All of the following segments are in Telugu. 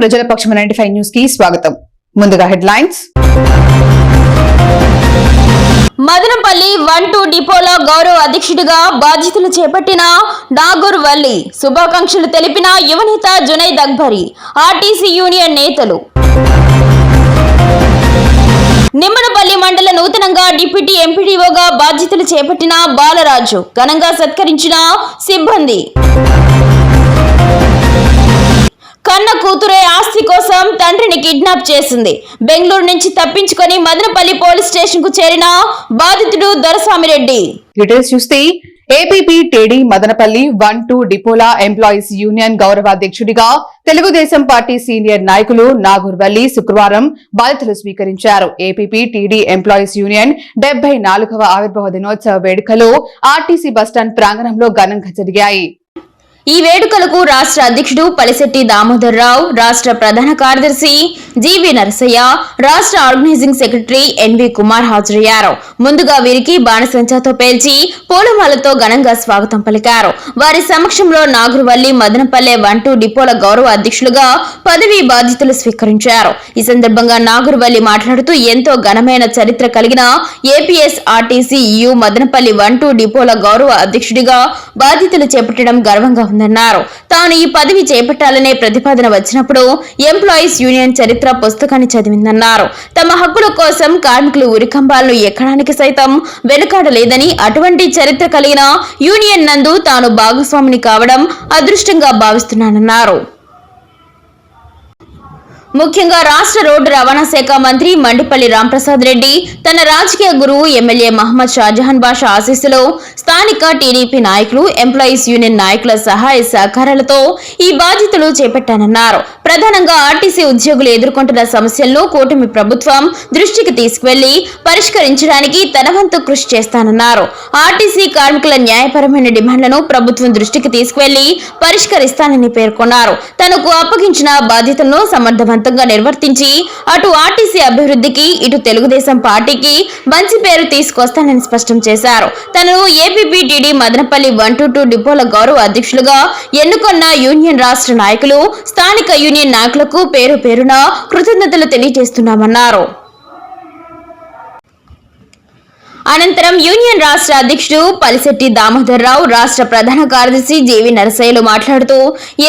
ప్రజల పక్షం నైన్టీ ఫైవ్ న్యూస్కి స్వాగతం. ముందుగా హెడ్లైన్స్. మదనపల్లి వన్ టూ డిపోలో గౌరవ అధ్యక్షుడిగా బాధ్యతలు చేపట్టిన నాగూర్ వల్లి శుభాకాంక్షలు తెలిపిన యువనేత జునైద్ అక్బరి ఆర్టీసీ యూనియన్ నేతలు. నిమ్మనపల్లి మండల నూతనంగా డిప్యూటీ ఎంపీడీఓగా బాధ్యతలు చేపట్టిన బాలరాజు ఘనంగా సత్కరించిన సిబ్బంది. కన్న కూతురే ఆస్తి కోసం తండ్రిని కిడ్నాప్ చేసింది. బెంగళూరు నుంచి తప్పించుకొని మదనపల్లి పోలీస్ స్టేషన్కు చేరిన బాధితుడు దొరస్వామిరెడ్డి డీటెయిల్స్ చూస్తే ఏపీపీ టేడీ మదనపల్లి వన్ టూ డిపోలా ఎంప్లాయీస్ యూనియన్ గౌరవాధ్యక్షుడిగా తెలుగుదేశం పార్టీ సీనియర్ నాయకులు నాగూర్వల్లి శుక్రవారం బాధ్యతలు స్వీకరించారు. ఏపీపీ టీడీ ఎంప్లాయీస్ యూనియన్ డెబ్బై నాలుగవ ఆవిర్భావ దినోత్సవ వేడుకలు ఆర్టీసీ బస్టాండ్ ప్రాంగణంలో ఘనంగా జరిగాయి. ఈ వేడుకలకు రాష్ట్ర అధ్యక్షుడు పలిశెట్టి దామోదర్ రావు రాష్ట్ర ప్రధాన కార్యదర్శి జీవి నరసయ్య రాష్ట్ర ఆర్గనైజింగ్ సెక్రటరీ ఎన్వి కుమార్ హాజరయ్యారు. ముందుగా వీరికి బాణసంచాతో పేల్చి పూలమాలతో ఘనంగా స్వాగతం పలికారు. వారి సమక్షంలో నాగురువల్లి మదనపల్లె వన్ టూ డిపోల గౌరవ అధ్యక్షులుగా పదవీ బాధ్యతలు స్వీకరించారు. ఈ సందర్భంగా నాగురువల్లి మాట్లాడుతూ ఎంతో ఘనమైన చరిత్ర కలిగిన ఏపీఎస్ ఆర్టీసీ యు మదనపల్లి వన్ టూ డిపోల గౌరవ అధ్యక్షుడిగా బాధ్యతలు చేపట్టడం గర్వంగా ఉందన్నారు తాను ఈ పదవి చేపట్టాలనే ప్రతిపాదన వచ్చినప్పుడు ఎంప్లాయీస్ యూనియన్ చరిత్ర పుస్తకాన్ని చదివిందన్నారు. తమ హక్కుల కోసం కార్మికులు ఉరికంబాలను ఎక్కడానికి సైతం వెనుకాడలేదని అటువంటి చరిత్ర కలిగిన యూనియన్ నందు తాను భాగస్వామిని కావడం అదృష్టంగా భావిస్తున్నానన్నారు. ముఖ్యంగా రాష్ట్ర రోడ్డు రవాణా శాఖ మంత్రి మండిపల్లి రాంప్రసాద్ రెడ్డి తన రాజకీయ గురువు ఎమ్మెల్యే మహమ్మద్ షాజహాన్ బాషా ఆశీస్సులో స్థానిక టీడీపీ నాయకులు ఎంప్లాయీస్ యూనియన్ నాయకుల సహాయ సహకారాలతో ఈ బాధ్యతలు చేపట్టానన్నారు. ప్రధానంగా ఆర్టీసీ ఉద్యోగులు ఎదుర్కొంటున్న సమస్యలను కూటమి ప్రభుత్వం దృష్టికి తీసుకువెళ్ళి పరిష్కరించడానికి తన వంతు కృషి చేస్తానన్నారు. ఆర్టీసీ కార్మికుల న్యాయపరమైన డిమాండ్లను ప్రభుత్వం దృష్టికి తీసుకువెళ్ళి పరిష్కరిస్తానని పేర్కొన్నారు. తనకు అప్పగించిన బాధ్యతలను సమర్థవంతంగా నిర్వర్తించి అటు ఆర్టీసీ అభివృద్ధికి ఇటు తెలుగుదేశం పార్టీకి మంచి పేరు తీసుకొస్తానని స్పష్టం చేశారు. తను ఏపీపీటీడీ మదనపల్లి వన్ టూ టూ డిపోల గౌరవ అధ్యక్షులుగా ఎన్నుకున్న యూనియన్ రాష్ట్ర నాయకులు స్థానిక యూనియన్ నాయకులకు పేరు పేరున కృతజ్ఞతలు తెలియజేస్తున్నామన్నారు. అనంతరం యూనియన్ రాష్ట్ర అధ్యక్షుడు పలిశెట్టి దామోదర్ రావు రాష్ట్ర ప్రధాన కార్యదర్శి జేవి నరసయ్యలు మాట్లాడుతూ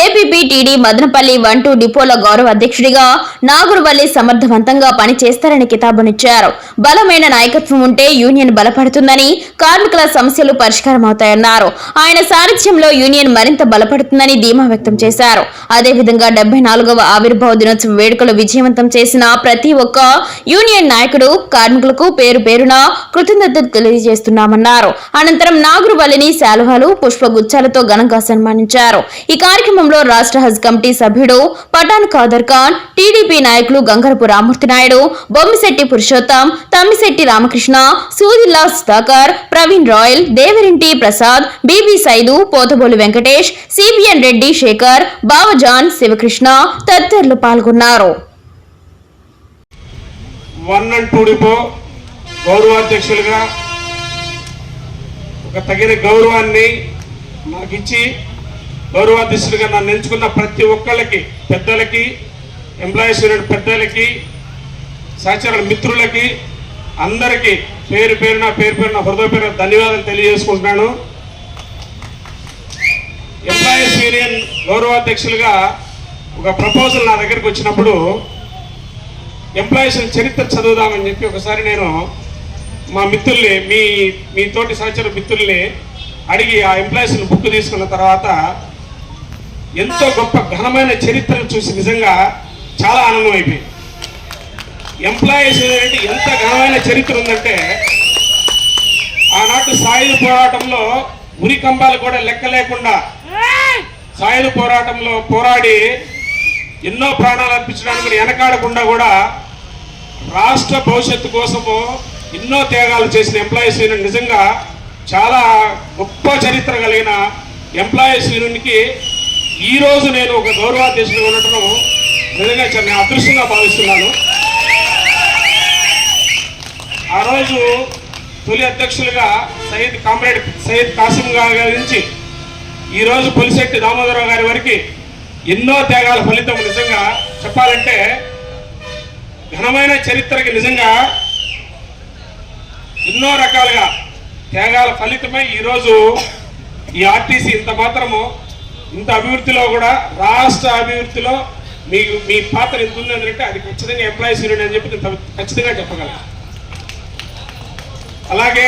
ఏపీపీటీడీ మదనపల్లి వన్ టూ డిపోల గౌరవ అధ్యక్షుడిగా నాగురువల్లి సమర్థవంతంగా పనిచేస్తారని కితాబునిచ్చారు. బలమైన నాయకత్వం ఉంటే యూనియన్ బలపడుతుందని కార్మికుల సమస్యలు పరిష్కారమవుతాయన్నారు. ఆయన సారథ్యంలో యూనియన్ మరింత బలపడుతుందని ధీమా వ్యక్తం చేశారు. అదేవిధంగా డెబ్బై నాలుగవ ఆవిర్భావ దినోత్సవ వేడుకలు విజయవంతం చేసిన ప్రతి ఒక్క యూనియన్ నాయకుడు కార్మికులకు పేరు పేరున కృతజ్ఞతలు తెలియజేస్తున్నామన్నారు. అనంతరం నాగురువల్లిని శాలువాలు పుష్పగుచ్చాలతో ఘనంగా సన్మానించారు. ఈ కార్యక్రమంలో రాష్ట్ర హజ్ కమిటీ సభ్యుడు పఠాన్ ఖాదర్ ఖాన్ టీడీపీ నాయకులు గంగరపు రామూర్తి నాయుడు బొమ్మిశెట్టి పురుషోత్తం తమ్మిశెట్టి రామకృష్ణ సూదిల్లా సుధాకర్ ప్రవీణ్ రాయల్ దేవరింటి ప్రసాద్ బీబీ సైదు పోతబోలు వెంకటేష్ సిబిఎన్ రెడ్డి శేఖర్ బావజాన్ శివకృష్ణ తదితరులు పాల్గొన్నారు. వన్ అండ్ టూ డిపో గౌరవాధ్యక్షులుగా ఒక తగిన గౌరవాన్ని నాకు ఇచ్చి గౌరవాధ్యక్షులుగా నన్ను నిలుచుకున్న ప్రతి ఒక్కళ్ళకి పెద్దలకి ఎంప్లాయీస్ యూనియన్ పెద్దలకి సహచరుల మిత్రులకి అందరికీ పేరు పేరున పేరు పేరున హృదయపూర్వక ధన్యవాదాలు తెలియజేసుకుంటున్నాను. ఎంప్లాయీస్ యూనియన్ గౌరవాధ్యక్షులుగా ఒక ప్రపోజల్ నా దగ్గరికి వచ్చినప్పుడు ఎంప్లాయీస్ చరిత్ర చదువుదామని చెప్పి ఒకసారి నేను మా మిత్రుల్ని మీ మీ తోటి సహచర మిత్రుల్ని అడిగి ఆ ఎంప్లాయీస్ని బుక్ తీసుకున్న తర్వాత ఎంతో గొప్ప ఘనమైన చరిత్రను చూసి నిజంగా చాలా ఆనందం అయిపోయింది ఎంప్లాయీస్ అనేది ఎంత ఘనమైన చరిత్ర ఉందంటే ఆనాటి సాయుధ పోరాటంలో ఉరి కంబాలు కూడా లెక్క లేకుండా సాయుధ పోరాటంలో పోరాడి ఎన్నో ప్రాణాలు అర్పించడానికి వెనకాడకుండా కూడా రాష్ట్ర భవిష్యత్తు కోసము ఎన్నో త్యాగాలు చేసిన ఎంప్లాయీస్ యూనియన్ నిజంగా చాలా గొప్ప చరిత్ర కలిగిన ఎంప్లాయీస్ యూనియన్కి ఈ రోజు నేను ఒక గౌరవాధ్యక్షుడు ఉండటం నిజంగా చాలా నేను అదృష్టంగా భావిస్తున్నాను. ఆ రోజు తొలి అధ్యక్షులుగా సయ్యద్ కామ్రేడ్ సయ్యద్ కాసిం గారి నుంచి ఈరోజు పులిశెట్టి దామోదరరావు గారి వరకు ఎన్నో త్యాగాల ఫలితం నిజంగా చెప్పాలంటే ఘనమైన చరిత్రకి నిజంగా ఎన్నో రకాలుగా త్యాగాల ఫలితమే ఈరోజు ఈ ఆర్టీసీ ఇంత మాత్రము ఇంత అభివృద్ధిలో కూడా రాష్ట్ర అభివృద్ధిలో మీ మీ పాత్ర ఎంత ఉంది అంటే అది ఖచ్చితంగా ఎంప్లాయీస్ యూనియన్ అని చెప్పి నేను ఖచ్చితంగా చెప్పగలను. అలాగే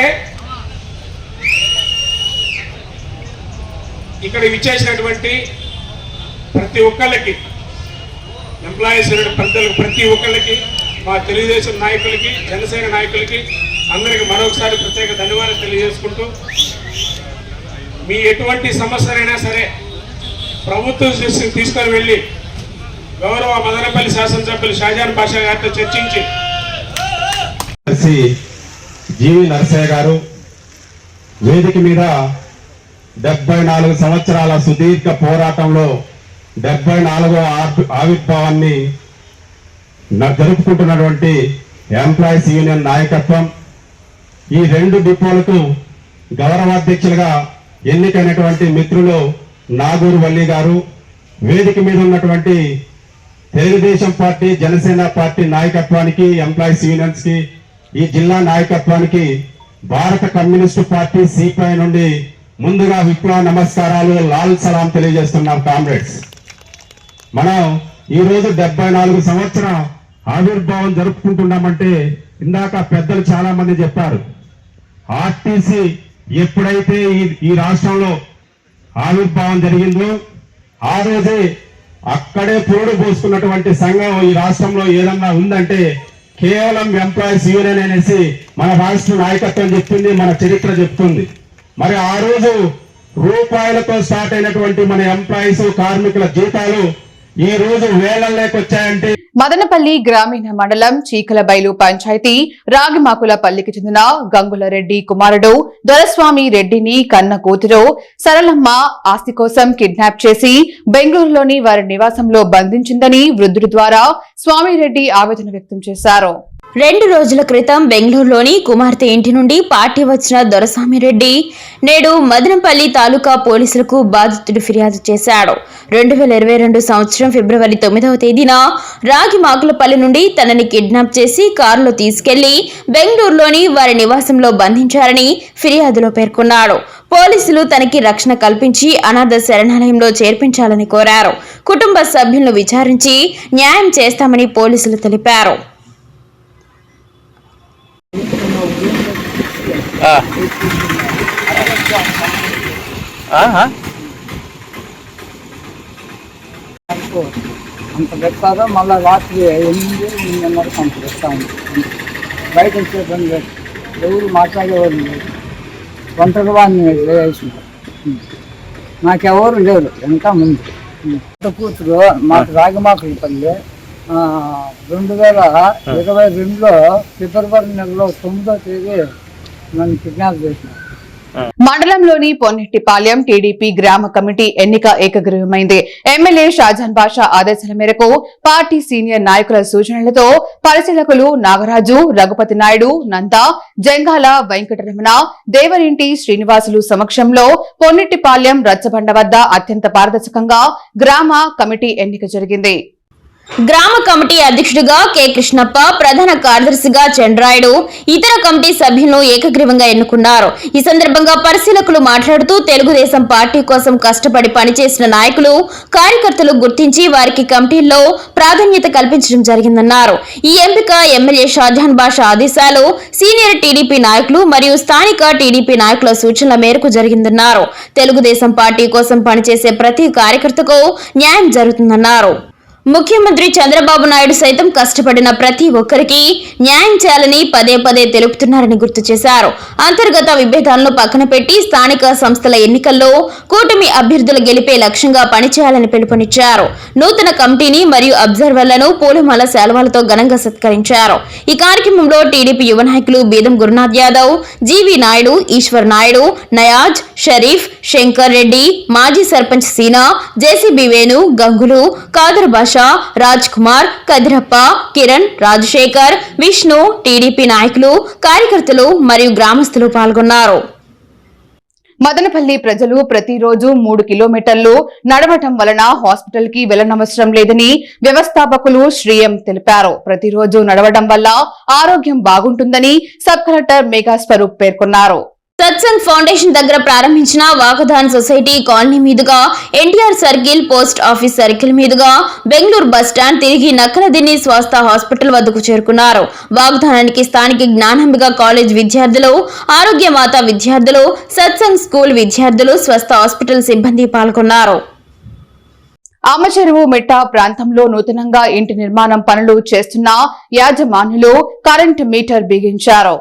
ఇక్కడ విచ్చేసినటువంటి ప్రతి ఒక్కళ్ళకి ఎంప్లాయీస్ యూనియన్ పెద్దలకు ప్రతి ఒక్కళ్ళకి మా తెలుగుదేశం నాయకులకి జనసేన నాయకులకి అందరికి మరొకసారి ప్రత్యేక ధన్యవాదాలు తెలియజేసుకుంటూ మీ ఎటువంటి సమస్యలైనా సరే ప్రభుత్వం దృష్టికి తీసుకొని వెళ్ళి గౌరవ మదనపల్లి శాసనసభ్యులు షాజాన్ పాషా గారితో చర్చించి జీవి నరసయ్య గారు వేదిక మీద డెబ్బై నాలుగు సంవత్సరాల సుదీర్ఘ పోరాటంలో డెబ్బై నాలుగో ఆవిర్భావాన్ని న- జరుపుకుంటున్నటువంటి ఎంప్లాయీస్ యూనియన్ నాయకత్వం ఈ రెండు డిపోలకు గౌరవాధ్యక్షులుగా ఎన్నికైనటువంటి మిత్రులు నాగూరు వల్లి గారు వేదిక మీద ఉన్నటువంటి తెలుగుదేశం పార్టీ జనసేన పార్టీ నాయకత్వానికి ఎంప్లాయీస్ యూనియన్స్కి ఈ జిల్లా నాయకత్వానికి భారత కమ్యూనిస్టు పార్టీ సిపిఐ నుండి ముందుగా విప్లవ నమస్కారాలు లాల్ సలాం తెలియజేస్తున్నాం కామ్రేడ్స్. మనం ఈ రోజు డెబ్బై నాలుగు సంవత్సరం ఆవిర్భావం జరుపుకుంటున్నామంటే ఇందాక పెద్దలు చాలా మంది చెప్పారు. ఆర్టీసీ ఎప్పుడైతే ఈ ఈ రాష్ట్రంలో ఆవిర్భావం జరిగిందో ఆ రోజే అక్కడే పురుడు పోసుకున్నటువంటి సంఘం ఈ రాష్ట్రంలో ఏదన్నా ఉందంటే కేవలం ఎంప్లాయీస్ యూనియన్ అనేసి మన రాష్ట్ర నాయకత్వం చెప్తుంది మన చరిత్ర చెప్తుంది. మరి ఆ రోజు రూపాయలతో స్టార్ట్ అయినటువంటి మన ఎంప్లాయీస్ కార్మికుల జీతాలు ఈ రోజు వేలల్లోకి వచ్చాయంటే మదనపల్లి గ్రామీణ మండలం చీకలబైలు పంచాయతీ రాగిమాకులపల్లికి చెందిన గంగులరెడ్డి కుమారుడు దొరస్వామి రెడ్డిని కన్న కూతురు సరళమ్మ ఆస్తి కోసం కిడ్నాప్ చేసి బెంగళూరులోని వారి నివాసంలో బంధించిందని వృద్ధుడు ద్వారా స్వామిరెడ్డి ఆవేదన వ్యక్తం చేశారు. రెండు రోజుల క్రితం బెంగళూరులోని కుమార్తె ఇంటి నుండి పార్టీ వచ్చిన దొరస్వామిరెడ్డి నేడు మదనపల్లి తాలూకా పోలీసులకు బాధితుడు ఫిర్యాదు చేశాడు. రెండు వేల ఇరవై రెండు సంవత్సరం ఫిబ్రవరి తొమ్మిదవ తేదీన రాగి మాకులపల్లి నుండి తనని కిడ్నాప్ చేసి కారులో తీసుకెళ్ళి బెంగళూరులోని వారి నివాసంలో బంధించారని ఫిర్యాదులో పేర్కొన్నాడు. పోలీసులు తనకి రక్షణ కల్పించి అనాథ శరణాలయంలో చేర్పించాలని కోరారు. కుటుంబ సభ్యులను విచారించి న్యాయం చేస్తామని పోలీసులు తెలిపారు. అంత పెట్టారో? మళ్ళీ రాత్రి ఎనిమిది ఎనిమిదిన్నరకు అంత పెడతాము బయట వచ్చే పని లేదు. ఎవరు మాట్లాడేవారు లేదు ఒంటరి వాడిని వేసుకుంటారు నాకెవరు లేరు. వెనక ముందు. కూతురు మాకు రాగిమాకుల పల్లి. ఆ, రెండు వేల ఇరవై రెండులో ఫిబ్రవరి నెలలో తొమ్మిదో తేదీ నన్ను కిడ్నాప్ చేసినారు. మండలంలోని పొన్నెట్టిపాలెం టీడీపీ గ్రామ కమిటీ ఎన్నిక ఏకగ్రీవమైంది. ఎమ్మెల్యే షాజాన్ బాషా ఆదేశాల మేరకు పార్టీ సీనియర్ నాయకుల సూచనలతో పరిశీలకులు నాగరాజు రఘుపతి నాయుడు నంద జంగాల వెంకటరమణ దేవరింటి శ్రీనివాసులు సమక్షంలో పొన్నెట్టిపాలెం రచ్చబండ వద్ద అత్యంత పారదర్శకంగా గ్రామ కమిటీ ఎన్నిక జరిగింది. గ్రామ కమిటీ అధ్యక్షుడిగా కె. కృష్ణప్ప ప్రధాన కార్యదర్శిగా చంద్రాయుడు ఇతర కమిటీ సభ్యులను ఏకగ్రీవంగా ఎన్నుకున్నారు. ఈ సందర్భంగా పరిశీలకులు మాట్లాడుతూ తెలుగుదేశం పార్టీ కోసం కష్టపడి పనిచేసిన నాయకులు కార్యకర్తలు గుర్తించి వారికి కమిటీల్లో ప్రాధాన్యత కల్పించడం జరిగిందన్నారు. ఈ ఎంపిక ఎమ్మెల్యే షాజహాన్ బాషా ఆదేశాలు సీనియర్ టీడీపీ నాయకులు మరియు స్థానిక టీడీపీ నాయకుల సూచనల మేరకు జరిగిందన్నారు. తెలుగుదేశం పార్టీ కోసం పనిచేసే ప్రతి కార్యకర్తకు న్యాయం జరుగుతుందన్నారు. ముఖ్యమంత్రి చంద్రబాబు నాయుడు సైతం కష్టపడిన ప్రతి ఒక్కరికి న్యాయం చేయాలని పదే పదే తెలుపుతున్నారని గుర్తు చేశారు. అంతర్గత విభేదాలను పక్కన పెట్టి స్థానిక సంస్థల ఎన్నికల్లో కూటమి అభ్యర్థుల గెలిపే లక్ష్యంగా పనిచేయాలని పిలుపునిచ్చారు. నూతన కమిటీని మరియు అబ్జర్వర్లను పూలమాల శాలువాలతో ఘనంగా సత్కరించారు. ఈ కార్యక్రమంలో టీడీపీ యువ నాయకులు బీదం గురునాథ్ యాదవ్ జీవి నాయుడు ఈశ్వర్ నాయుడు నయాజ్ షరీఫ్ శంకర్ రెడ్డి మాజీ సర్పంచ్ సీనా జేసీబీ వేణు గంగులు కాదర్ భాష బాషా రాజ్ కుమార్ కదిరప్ప కిరణ్ రాజశేఖర్ విష్ణు టీడీపీ నాయకులు కార్యకర్తలు మరియు గ్రామస్తులు పాల్గొన్నారు. మదనపల్లి ప్రజలు ప్రతిరోజు మూడు కిలోమీటర్లు నడవటం వలన హాస్పిటల్కి వెళ్ళనవసరం లేదని వ్యవస్థాపకులు శ్రీఎం తెలిపారు. ప్రతిరోజు నడవడం వల్ల ఆరోగ్యం బాగుంటుందని సబ్ కలెక్టర్ మేఘా స్వరూప్ పేర్కొన్నారు. సత్సంగ్ ఫౌండేషన్ దగ్గర ప్రారంభించిన వాగదాన్ సొసైటీ కాలనీ మీదుగా NTR circle post office circle మీదుగా బెంగళూరు బస్టాండ్ తిరిగి నక్కలదిన్ని స్వాస్థ హాస్పిటల్ వద్దకు చేరుకున్నారు. వాగ్దానానికి స్థానిక జ్ఞానంబిక కాలేజ్ విద్యార్థులు ఆరోగ్య మాత విద్యార్థులు సత్సంగ్ స్కూల్ విద్యార్థులు స్వస్థ హాస్పిటల్ సిబ్బంది పాల్గొన్నారు. ఆమచెరువు మెట్ట ప్రాంతంలో నూతనంగా ఇంటి నిర్మాణం పనులు చేస్తున్న యాజమానులు కరెంట్ మీటర్ బిగించారు.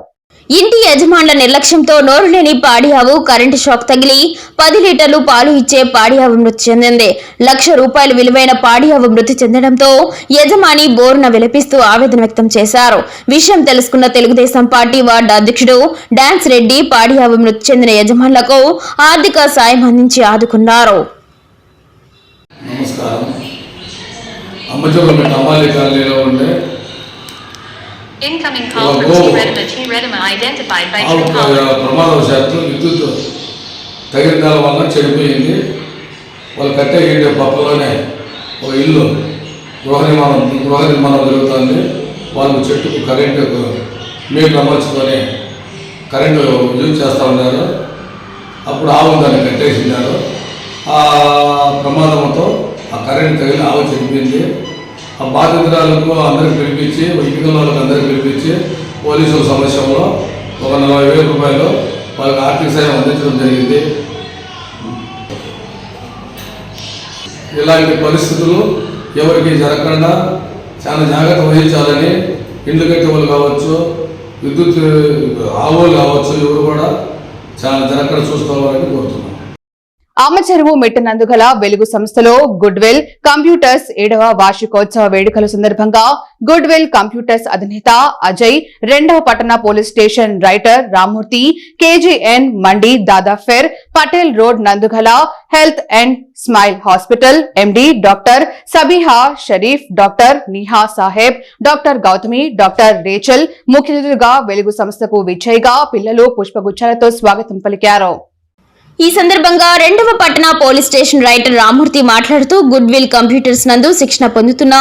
ఇంటి యజమానుల నిర్లక్ష్యంతో నోరులేని పాడియావు కరెంటు షాక్ తగిలి పది లీటర్లు పాలు ఇచ్చే పాడియావు మృతి చెందింది. లక్ష రూపాయలు విలువైన పాడియావు మృతి చెందడంతో యజమాని బోరున విలపిస్తూ ఆవేదన వ్యక్తం చేశారు. విషయం తెలుసుకున్న తెలుగుదేశం పార్టీ వార్డు అధ్యక్షుడు డాన్స్ రెడ్డి పాడియావు మృతి చెందిన యజమానులకు ఆర్థిక సాయం అందించి ఆదుకున్నారు. నమస్కారం. Incoming call from Oh, oh. T-Redima, T-Redima identified by. ప్రమాదవశాత్తు విద్యుత్ తగిన దాని వల్ల చెడిపోయింది. వాళ్ళు కట్టే ఇంటి పక్కలోనే ఒక ఇల్లు గృహ నిర్మాణం గృహ నిర్మాణం జరుగుతుంది. వాళ్ళు చెట్టుకు కరెంటు మీటర్ అమర్చుకొని కరెంటు యూజ్ చేస్తూ ఉన్నారు. అప్పుడు ఆవు దాన్ని కట్టేసినారు. ఆ ప్రమాదంతో ఆ కరెంట్ తగిలి ఆవు చనిపోయింది ఆ బాధితురాలకు అందరికి పిలిపించి ఇంటికి వాళ్ళకి అందరికి పిలిపించి పోలీసుల సమస్యలో ఒక నలభై వేల రూపాయలు వాళ్ళకి ఆర్థిక సాయం అందించడం జరిగింది. ఇలాంటి పరిస్థితులు ఎవరికి జరగకుండా చాలా జాగ్రత్త వహించాలని ఇండ్లు కట్టే వాళ్ళు కావచ్చు విద్యుత్ ఆవులు కావచ్చు ఎవరు కూడా చాలా జరగకుండా చూసుకోవాలని కోరుతున్నాను ఆమచెరువు మెట్టనందుగల వెలుగు సంస్థలో గుడ్వెల్ కంప్యూటర్స్ ఏడవ వార్షికోత్సవ వేడుకల సందర్భంగా గుడ్వెల్ కంప్యూటర్స్ అధినేత అజయ్ రెండవ పట్టణ police station writer Rammurthy KGN mandi దాదాఫెర్ Patel road నందుగల health and smile hospital MD doctor Sabiha Sharif doctor Niha Saheb doctor Gautami doctor Rachel ముఖ్య అతిథులుగా వెలుగు సంస్థకు విజయ్గా పిల్లలు పుష్పగుచ్చాలతో స్వాగతం పలికారు. ఈ సందర్భంగా రెండవ పట్టణ పోలీస్ స్టేషన్ రైటర్ రామూర్తి మాట్లాడుతూ గుడ్ విల్ కంప్యూటర్స్ నందు శిక్షణ పొందుతున్న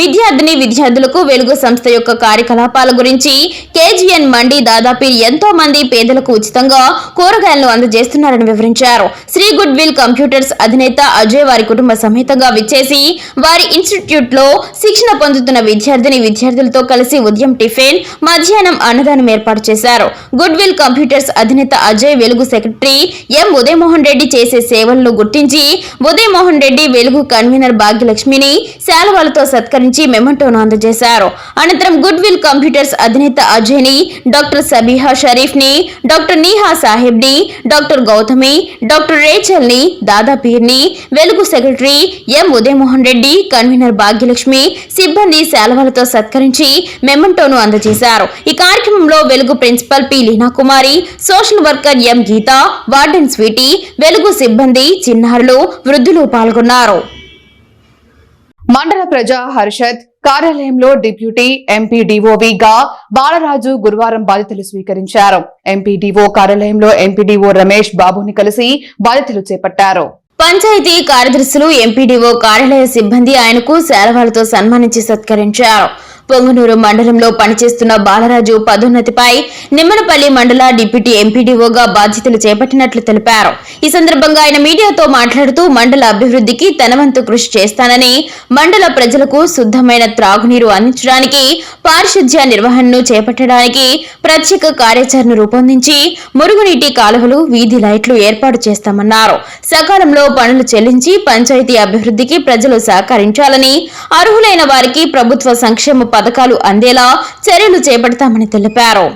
విద్యార్థిని విద్యార్థులకు వెలుగు సంస్థ యొక్క కార్యకలాపాల గురించి కేజీఎన్ మండి దాదాపు ఎంతో మంది పేదలకు ఉచితంగా కూరగాయలను అందజేస్తున్నారని వివరించారు. శ్రీ గుడ్ విల్ కంప్యూటర్స్ అధినేత అజయ్ వారి కుటుంబ సమేతంగా విచ్చేసి వారి ఇన్స్టిట్యూట్లో శిక్షణ పొందుతున్న విద్యార్థిని విద్యార్థులతో కలిసి ఉదయం టిఫిన్ మధ్యాహ్నం అన్నదానం ఏర్పాటు చేశారు. గుడ్ విల్ కంప్యూటర్స్ అధినేత అజయ్ వెలుగు సెక్రటరీ ఎం. ఉదయమోహన్ రెడ్డి చేసే సేవలను గుర్తించి ఉదయమోహన్ రెడ్డి వెలుగు కన్వీనర్ భాగ్యలక్ష్మిని శాలువాలతో సత్కరించి మెమంటోను అందజేశారు. అనంతరం గుడ్ విల్ కంప్యూటర్స్ అధినేత అజయ్ని డాక్టర్ సబీహా షరీఫ్ని డాక్టర్ నీహా సాహెబ్ని డాక్టర్ గౌతమి డాక్టర్ రేచల్ని దాదాపీర్ని Velugu secretary M Udayamohan Reddy convener Bhagyalakshmi సిబ్బంది శాలువాలతో సత్కరించి మెమంటోను అందజేశారు. ఈ కార్యక్రమంలో Velugu principal P. Leena Kumari social worker M Geetha warden sweety Velugu సిబ్బంది చిన్నారులు వృద్ధులు పాల్గొన్నారు. మండల ప్రజా హర్షద్ కార్యాలయంలో డిప్యూటీ ఎంపీడీఓవిగా బాలరాజు గురువారం బాధ్యతలు స్వీకరించారు. ఎంపీడీఓ కార్యాలయంలో ఎంపీడీఓ రమేష్ బాబుని కలిసి బాధ్యతలు చేపట్టారు. పంచాయతీ కార్యదర్శులు ఎంపీడీఓ కార్యాలయ సిబ్బంది ఆయనకు శాలవాలతో సన్మానించి సత్కరించారు. పొంగనూరు మండలంలో పనిచేస్తున్న బాలరాజు పదోన్నతిపై నిమ్మనపల్లి మండల డిప్యూటీ ఎంపీడీఓగా బాధ్యతలు చేపట్టినట్లు తెలిపారు. ఈ సందర్భంగా ఆయన మీడియాతో మాట్లాడుతూ మండల అభివృద్ధికి తనవంతు కృషి చేస్తానని మండల ప్రజలకు శుద్ధమైన త్రాగునీరు అందించడానికి పారిశుధ్య నిర్వహణను చేపట్టడానికి ప్రత్యేక కార్యాచరణ రూపొందించి మురుగునీటి కాలువలు వీధి లైట్లు ఏర్పాటు చేస్తామన్నారు. సకాలంలో పనులు చెల్లించి పంచాయతీ అభివృద్ధికి ప్రజలు సహకరించాలని అర్హులైన వారికి ప్రభుత్వ సంక్షేమ పథకాలు అందేలా చర్యలు చేపడతామని తెలిపారు.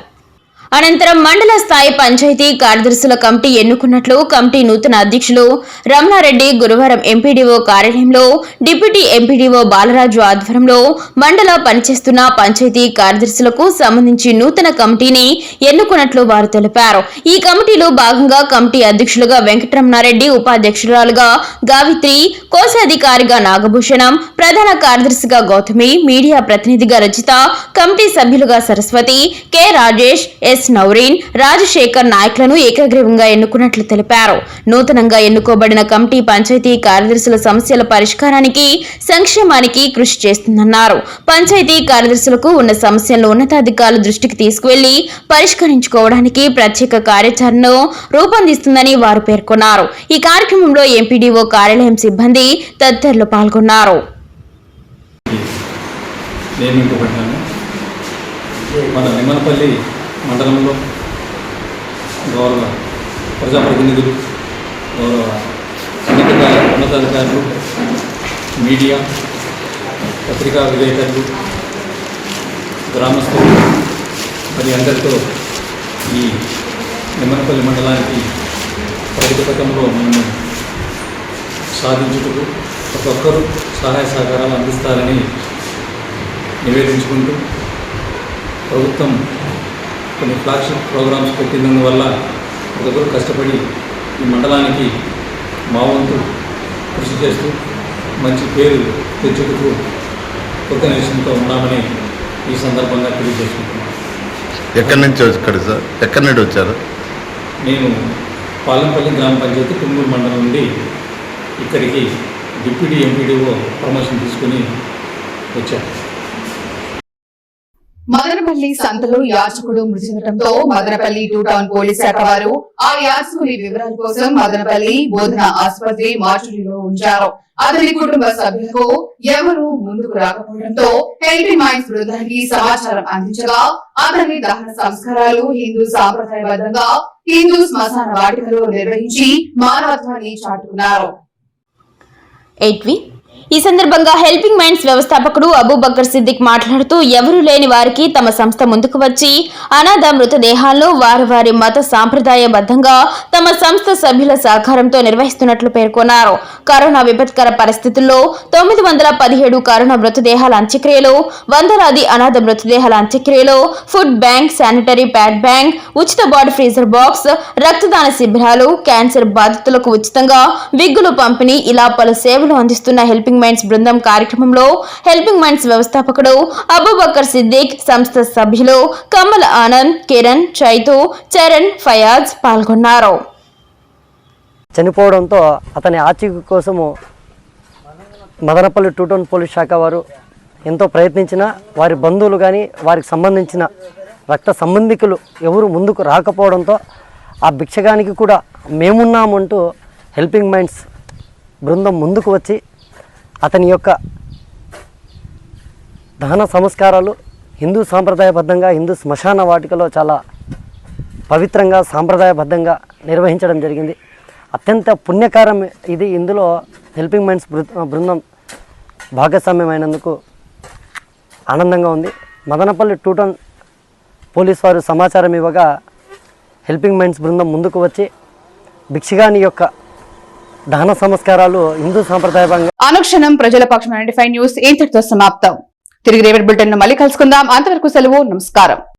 అనంతరం మండల స్థాయి పంచాయతీ కార్యదర్శుల కమిటీ ఎన్నుకున్నట్లు కమిటీ నూతన అధ్యక్షులు రమణారెడ్డి గురువారం ఎంపీడీఓ కార్యాలయంలో డిప్యూటీ ఎంపీడీఓ బాలరాజు ఆధ్వర్యంలో మండల పనిచేస్తున్న పంచాయతీ కార్యదర్శులకు సంబంధించి నూతన కమిటీని ఎన్నుకున్నట్లు వారు తెలిపారు. ఈ కమిటీలో భాగంగా కమిటీ అధ్యక్షులుగా వెంకటరమణారెడ్డి ఉపాధ్యక్షురాలుగా గావిత్రి కోశాధికారిగా నాగభూషణం ప్రధాన కార్యదర్శిగా గౌతమి మీడియా ప్రతినిధిగా రచిత కమిటీ సభ్యులుగా Saraswati K Rajesh S. S Naureen Rajasekhar నాయకులను ఏకగ్రీవంగా ఎన్నుకున్నట్లు తెలిపారు. నూతనంగా ఎన్నుకోబడిన కమిటీ పంచాయతీ కార్యదర్శుల సమస్యల పరిష్కారానికి సంక్షేమానికి కృషి చేస్తుందన్నారు. పంచాయతీ కార్యదర్శులకు ఉన్న సమస్యలను ఉన్నతాధికారుల దృష్టికి తీసుకువెళ్ళి పరిష్కరించుకోవడానికి ప్రత్యేక కార్యాచరణను రూపొందిస్తుందని వారు పేర్కొన్నారు. ఈ కార్యక్రమంలో ఎంపీడీఓ కార్యాలయం సిబ్బంది తదితరులు పాల్గొన్నారు. మన నిమ్మలపల్లి మండలంలో గౌరవ ప్రజాప్రతినిధులు గౌరవ ఉన్నత ఉన్నతాధికారులు మీడియా పత్రికా విలేకరులు గ్రామస్తులు మరి అందరితో ఈ నిమ్మనపల్లి మండలానికి ప్రగతి పథంలో మేము సాధించుటకు ప్రతి ఒక్కరూ సహాయ సహకారాలు అందిస్తారని నివేదించుకుంటూ ప్రభుత్వం కొన్ని ఫ్లాగ్షిప్ ప్రోగ్రామ్స్ పెట్టినందువల్ల ఒకరు కష్టపడి ఈ మండలానికి మా వంతు కృషి చేస్తూ మంచి పేరు తెచ్చుటకు కొత్త నిరీక్షణతో ఉన్నామని ఈ సందర్భంగా తెలియజేసుకుంటున్నాను. ఎక్కడి నుంచి వచ్చారు సార్? ఎక్కడి నుండి వచ్చారు? నేను పాలంపల్లి గ్రామ పంచాయతీ తుమ్మూరు మండలం నుండి ఇక్కడికి డిప్యూటీ ఎంపీడీఓ ప్రమోషన్ తీసుకుని వచ్చాను. మదనపల్లి సంతలో యాచకుడు మృతి చెందడంతో మదనపల్లి టూ టౌన్ పోలీస్ శాఖ వారు ఆ యాచకుడి వివరాల కోసం మదనపల్లి బోధన ఆసుపత్రి మార్చురీలో ఉంచారు. అతని కుటుంబ సభ్యులకు ఎవరూ ముందుకు రాకపోవడంతో హెల్పింగ్ మైండ్స్ బృందానికి సమాచారం అందించగా అతని దహన సంస్కారాలు హిందూ సాంప్రదాయబద్ధంగా హిందూ శ్మశాన వాటికలో నిర్వహించి మానవత్వాన్ని చాటుకున్నారు. ఎయిట్వి ఈ సందర్భంగా హెల్పింగ్ మైండ్స్ వ్యవస్థాపకుడు అబూబక్కర్ సిద్దిక్ మాట్లాడుతూ ఎవరు లేని వారికి తమ సంస్థ ముందుకు వచ్చి అనాథ మృతదేహాలను వారి వారి మత సాంప్రదాయబద్ధంగా తమ సంస్థ సభ్యుల సహకారంతో నిర్వహిస్తున్నట్లు పేర్కొన్నారు. కరోనా విపత్కర పరిస్థితుల్లో తొమ్మిది వందల పదిహేడు కరోనా మృతదేహాల అంత్యక్రియలు వందలాది అనాథ మృతదేహాల అంత్యక్రియలు food bank sanitary pad bank ఉచిత బాడీ ఫ్రీజర్ బాక్స్ రక్తదాన శిబిరాలు క్యాన్సర్ బాధితులకు ఉచితంగా విగ్గులు పంపిణీ ఇలా పలు సేవలు అందిస్తున్న హెల్పింగ్ మైండ్స్ బృందం కార్యక్రమంలో హెల్పింగ్ మైండ్స్ వ్యవస్థాపకుడు అబూబక్కర్ సిద్దిక్ సంస్థ సభ్యులు కమల్ ఆనంద్ కిరణ్ చైతు చరణ్ ఫయాజ్ పాల్గొన్నారు. చనిపోవడంతో అతని ఆచూకీ కోసము మదనపల్లి టూ టౌన్ పోలీస్ శాఖ వారు ఎంతో ప్రయత్నించినా వారి బంధువులు కానీ వారికి సంబంధించిన రక్త సంబంధికులు ఎవరు ముందుకు రాకపోవడంతో ఆ భిక్షగానికి కూడా మేమున్నామంటూ హెల్పింగ్ మైండ్స్ బృందం ముందుకు వచ్చి అతని యొక్క దహన సంస్కారాలు హిందూ సాంప్రదాయబద్ధంగా హిందూ శ్మశాన వాటికలో చాలా పవిత్రంగా సాంప్రదాయబద్ధంగా నిర్వహించడం జరిగింది. అత్యంత పుణ్యకారం ఇది. ఇందులో హెల్పింగ్ మైండ్స్ బృ- బృందం భాగస్వామ్యమైనందుకు ఆనందంగా ఉంది. మదనపల్లి టూటన్ పోలీస్ వారు సమాచారం ఇవ్వగా హెల్పింగ్ మైండ్స్ బృందం ముందుకు వచ్చి భిక్షగాని యొక్క దాన సంస్కారాలు హిందూ సాంప్రదాయపరంగా అనుక్షణం ప్రజల పక్షం నైన్టీ ఫైవ్ న్యూస్ ఇంతటితో సమాప్తం. తిరిగి రేపటి బులెటిన్ మళ్ళీ కలుసుకుందాం. అంతవరకు సెలవు నమస్కారం.